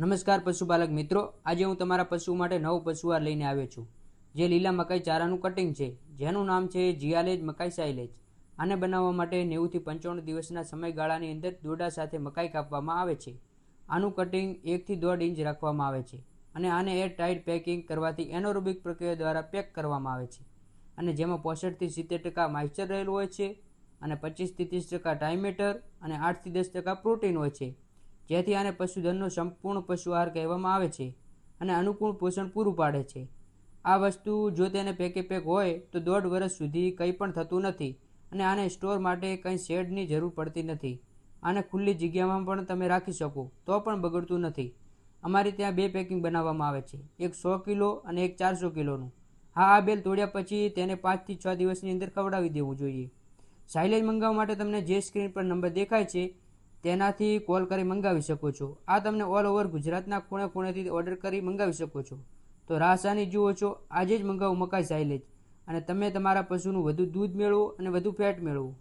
નમસ્કાર પશુપાલક મિત્રો, આજે હું તમારા પશુ માટે નવું પશુઆહાર લઈને આવ્યો છું. જે લીલા મકાઈ ચારાનું કટિંગ છે, જેનું નામ છે જિયાલેજ મકાઈ સાઇલેજ. આને બનાવવા માટે નેવુંથી પંચાણું દિવસના સમયગાળાની અંદર દોરડા સાથે મકાઈ કાપવામાં આવે છે. આનું કટિંગ એકથી દોઢ ઇંચ રાખવામાં આવે છે અને આને એર ટાઇટ પેકિંગ કરવાથી એનોરોબિક પ્રક્રિયા દ્વારા પેક કરવામાં આવે છે. અને જેમાં પોસઠથી સિત્તેર ટકા માઇસ્ચર રહેલું હોય છે અને પચીસથી ત્રીસ ટકા ટાઇમેટર અને આઠથી દસ ટકા પ્રોટીન હોય છે. જેથી આને પશુધનનો સંપૂર્ણ પશુ આહાર કહેવામાં આવે છે અને અનુકૂળ પોષણ પૂરું પાડે છે. આ વસ્તુ જો તેને પેકે પેક હોય તો દોઢ વર્ષ સુધી કંઈ પણ થતું નથી અને આને સ્ટોર માટે કંઈ શેડની જરૂર પડતી નથી. આને ખુલ્લી જગ્યામાં પણ તમે રાખી શકો, તો પણ બગડતું નથી. અમારી ત્યાં બે પેકિંગ બનાવવામાં આવે છે, એક સો કિલો અને એક ચારસો કિલોનું. હા, આ બેલ તોડ્યા પછી તેને પાંચથી છ દિવસની અંદર ખવડાવી દેવું જોઈએ. સાઇલેજ મંગાવવા માટે તમને જે સ્ક્રીન પર નંબર દેખાય છે તેનાથી કોલ કરી મંગાવી શકો છો. આ તમને ઓલ ઓવર ગુજરાતના ખૂણે ખૂણેથી ઓર્ડર કરી મંગાવી શકો છો. તો રાસાની જુઓ છો, આજે જ મંગાવો મકાઈ સાઇલેજ અને તમે તમારા પશુનું વધુ દૂધ મેળવો અને વધુ ફેટ મેળવો.